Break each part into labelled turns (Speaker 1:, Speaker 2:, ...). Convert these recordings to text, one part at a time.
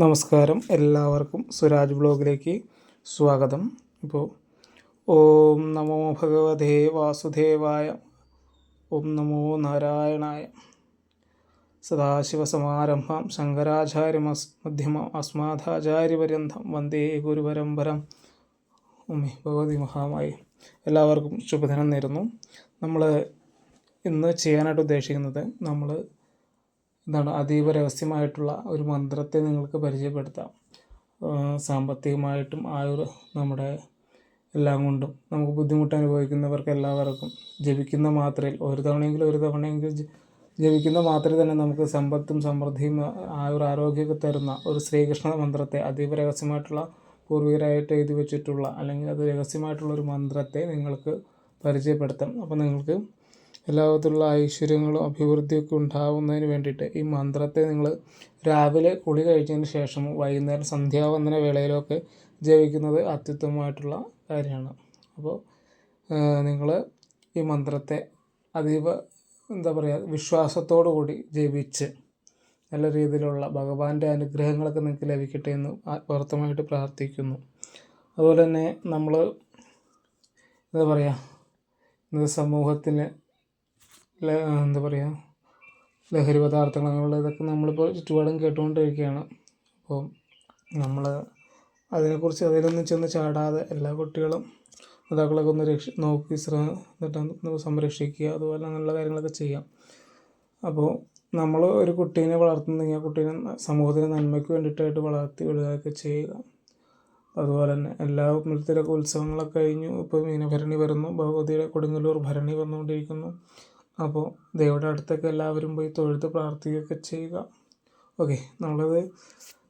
Speaker 1: നമസ്കാരം. എല്ലാവർക്കും സുരാജ് ബ്ലോഗിലേക്ക് സ്വാഗതം. ഇപ്പോൾ ഓം നമോ ഭഗവതേ വാസുദേവായ ഓം നമോ നാരായണായ സദാശിവസമാരംഭം ശങ്കരാചാര്യമസ് മധ്യമ അസ്മാധാചാര്യപര്യന്തം വന്ദേ ഗുരുപരമ്പരം. ഉമ്മി ഭഗവതി മഹാമായി. എല്ലാവർക്കും ശുഭദിനം നേരുന്നു. നമ്മൾ ഇന്ന് ചെയ്യാനായിട്ട് ഉദ്ദേശിക്കുന്നത് നമ്മൾ എന്താണ് അതീവ രഹസ്യമായിട്ടുള്ള ഒരു മന്ത്രത്തെ നിങ്ങൾക്ക് പരിചയപ്പെടുത്താം. സാമ്പത്തികമായിട്ടും ആ ഒരു നമ്മുടെ എല്ലാം കൊണ്ടും നമുക്ക് ബുദ്ധിമുട്ട് അനുഭവിക്കുന്നവർക്ക് എല്ലാവർക്കും ജപിക്കുന്ന മാത്രയിൽ ഒരു തവണയെങ്കിലും ഒരു തവണയെങ്കിലും ജപിക്കുന്ന മാത്രമേ തന്നെ നമുക്ക് സമ്പത്തും സമൃദ്ധിയും ആ ഒരു ആരോഗ്യമൊക്കെ തരുന്ന ഒരു ശ്രീകൃഷ്ണ മന്ത്രത്തെ അതീവ രഹസ്യമായിട്ടുള്ള പൂർവികരായിട്ട് എഴുതി വെച്ചിട്ടുള്ള അല്ലെങ്കിൽ അത് രഹസ്യമായിട്ടുള്ള ഒരു മന്ത്രത്തെ നിങ്ങൾക്ക് പരിചയപ്പെടുത്താം. അപ്പോൾ നിങ്ങൾക്ക് എല്ലാ വിധത്തിലുള്ള ഐശ്വര്യങ്ങളും അഭിവൃദ്ധിയൊക്കെ ഉണ്ടാകുന്നതിന് വേണ്ടിയിട്ട് ഈ മന്ത്രത്തെ നിങ്ങൾ രാവിലെ കുളി കഴിച്ചതിന് ശേഷം വൈകുന്നേരം സന്ധ്യാവന്ദന വേളയിലൊക്കെ ജപിക്കുന്നത് അത്യുത്തമമായിട്ടുള്ള കാര്യമാണ്. അപ്പോൾ നിങ്ങൾ ഈ മന്ത്രത്തെ അതീവ എന്താ പറയുക വിശ്വാസത്തോടു കൂടി ജപിച്ച് നല്ല രീതിയിലുള്ള ഭഗവാന്റെ അനുഗ്രഹങ്ങളൊക്കെ നിങ്ങൾക്ക് ലഭിക്കട്ടെ എന്ന് ആത്മാർത്ഥമായിട്ട് പ്രാർത്ഥിക്കുന്നു. അതുപോലെ തന്നെ നമ്മൾ എന്താ പറയുക ഇന്നത്തെ സമൂഹത്തിന് എന്താ പറയുക ലഹരി പദാർത്ഥങ്ങൾ അങ്ങനെയുള്ള ഇതൊക്കെ നമ്മളിപ്പോൾ ചുറ്റുപാടും കേട്ടുകൊണ്ടിരിക്കുകയാണ്. അപ്പോൾ നമ്മൾ അതിനെക്കുറിച്ച് അതിലൊന്നും ചെന്ന് ചാടാതെ എല്ലാ കുട്ടികളും മാതാക്കളൊക്കെ ഒന്ന് രക്ഷ നോക്കി ശ്രമിട്ട് സംരക്ഷിക്കുക അതുപോലെ അങ്ങനെയുള്ള കാര്യങ്ങളൊക്കെ ചെയ്യാം. അപ്പോൾ നമ്മൾ ഒരു കുട്ടീനെ വളർത്തുന്നെങ്കിൽ ആ കുട്ടീനെ സമൂഹത്തിന് നന്മയ്ക്ക് വേണ്ടിയിട്ടായിട്ട് വളർത്തി വിടുകയൊക്കെ ചെയ്യുക. അതുപോലെ തന്നെ എല്ലാ മൃത്തിലൊക്കെ ഉത്സവങ്ങളൊക്കെ കഴിഞ്ഞു ഇപ്പോൾ മീനഭരണി വരുന്നു ഭഗവതിയുടെ കൊടുങ്ങല്ലൂർ ഭരണി വന്നുകൊണ്ടിരിക്കുന്നു. അപ്പോൾ ദൈവയുടെ അടുത്തൊക്കെ എല്ലാവരും പോയി തൊഴുത് പ്രാർത്ഥിക്കുകയൊക്കെ ചെയ്യുക. ഓക്കെ നമ്മളത്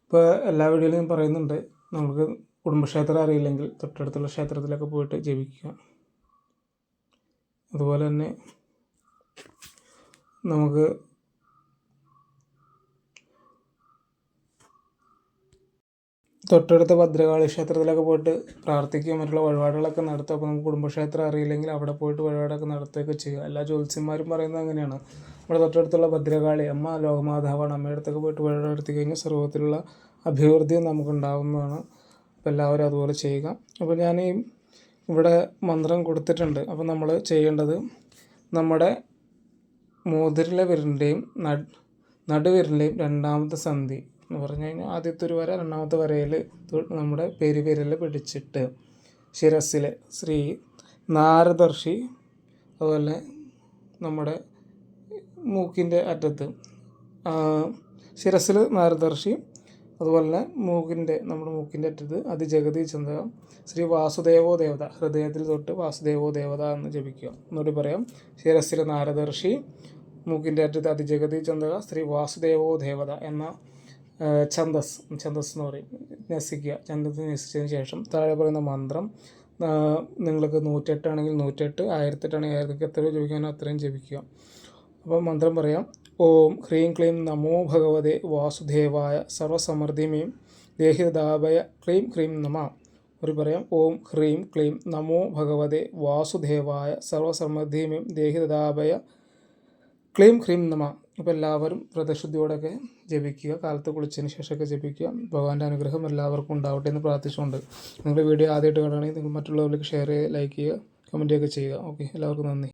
Speaker 1: ഇപ്പോൾ എല്ലാ വീഡിയോയിലും പറയുന്നുണ്ട്. നമുക്ക് കുടുംബക്ഷേത്രം അറിയില്ലെങ്കിൽ തൊട്ടടുത്തുള്ള ക്ഷേത്രത്തിലൊക്കെ പോയിട്ട് ജപിക്കുക. അതുപോലെ തന്നെ നമുക്ക് തൊട്ടടുത്ത ഭദ്രകാളി ക്ഷേത്രത്തിലൊക്കെ പോയിട്ട് പ്രാർത്ഥിക്കുകയും മറ്റുള്ള വഴിപാടുകളൊക്കെ നടത്തുക അപ്പോൾ നമുക്ക് കുടുംബക്ഷേത്രം അറിയില്ലെങ്കിൽ അവിടെ പോയിട്ട് വഴിപാടൊക്കെ നടത്തുകയൊക്കെ ചെയ്യുക. എല്ലാ ജ്യോത്സ്യന്മാരും പറയുന്നത് അങ്ങനെയാണ്. നമ്മുടെ തൊട്ടടുത്തുള്ള ഭദ്രകാളി അമ്മ ലോകമാതാവാണ്. അമ്മയുടെ അടുത്തൊക്കെ പോയിട്ട് വഴിപാട് നടത്തി കഴിഞ്ഞാൽ സർവത്തിലുള്ള അഭിവൃദ്ധിയും നമുക്കുണ്ടാവുന്നതാണ്. അപ്പോൾ എല്ലാവരും അതുപോലെ ചെയ്യുക. അപ്പോൾ ഞാൻ ഈ ഇവിടെ മന്ത്രം കൊടുത്തിട്ടുണ്ട്. അപ്പോൾ നമ്മൾ ചെയ്യേണ്ടത് നമ്മുടെ മോതിരിലെ വിരലിന്റെയും നടുവിരലിന്റെയും രണ്ടാമത്തെ സന്ധി. എന്ന് പറഞ്ഞു കഴിഞ്ഞാൽ ആദ്യത്തെ ഒരു വര രണ്ടാമത്തെ വരയിൽ നമ്മുടെ പെരുവിരൽ പിടിച്ചിട്ട് ശിരസിൽ ശ്രീ നാരദർഷി അതുപോലെ നമ്മുടെ മൂക്കിന്റെ അറ്റത്ത് ശിരസിൽ നാരദർഷി അതുപോലെ തന്നെ മൂക്കിന്റെ നമ്മുടെ മൂക്കിന്റെ അറ്റത്ത് അതിജഗതി ചന്ദ്രം ശ്രീ വാസുദേവോ ദേവത ഹൃദയത്തിൽ തൊട്ട് വാസുദേവോ ദേവത എന്ന് ജപിക്കുക. എന്നോട് പറയാം. ശിരസിൽ നാരദർഷി മൂക്കിന്റെ അറ്റത്ത് അതിജഗതി ചന്ദ്ര ശ്രീ വാസുദേവോ ദേവത എന്ന ഛന്ദസ് ഛന്ദസ് എന്ന് പറയും. നസിക്കുക ഛന്ദസ് നസിച്ചതിന് ശേഷം താഴെ പറയുന്ന മന്ത്രം നിങ്ങൾക്ക് നൂറ്റെട്ടാണെങ്കിൽ നൂറ്റെട്ട് ആയിരത്തെട്ടാണെങ്കിൽ ആയിരത്തി എത്ര ജപിക്കാനോ അത്രയും ജപിക്കുക. അപ്പോൾ മന്ത്രം പറയാം ഓം ഹ്രീം ക്ലീം നമോ ഭഗവതേ വാസുദേവായ സർവസമൃദ്ധിമേം ദേഹിതാപയ ക്ലീം ക്രീം നമ. ഒരു പറയാം ഓം ഹ്രീം ക്ലീം നമോ ഭഗവതേ വാസുദേവായ സർവസമൃദ്ധിമേം ദേഹിതാപയ ക്ലീം ക്രീം നമ. അപ്പോൾ എല്ലാവരും വ്രതശുദ്ധിയോടൊക്കെ ജപിക്കുക കാലത്ത് കുളിച്ചതിന് ശേഷമൊക്കെ ജപിക്കുക. ഭഗവാന്റെ അനുഗ്രഹം എല്ലാവർക്കും ഉണ്ടാവട്ടെ എന്ന് പ്രാർത്ഥിച്ചുകൊണ്ട് നിങ്ങളുടെ വീഡിയോ ആദ്യമായിട്ട് കാണുകയാണെങ്കിൽ നിങ്ങൾ മറ്റുള്ളവരിലേക്ക് ഷെയർ ചെയ്യുക ലൈക്ക് ചെയ്യുക കമന്റ് ചെയ്യുക ചെയ്യുക. ഓക്കെ എല്ലാവർക്കും നന്ദി.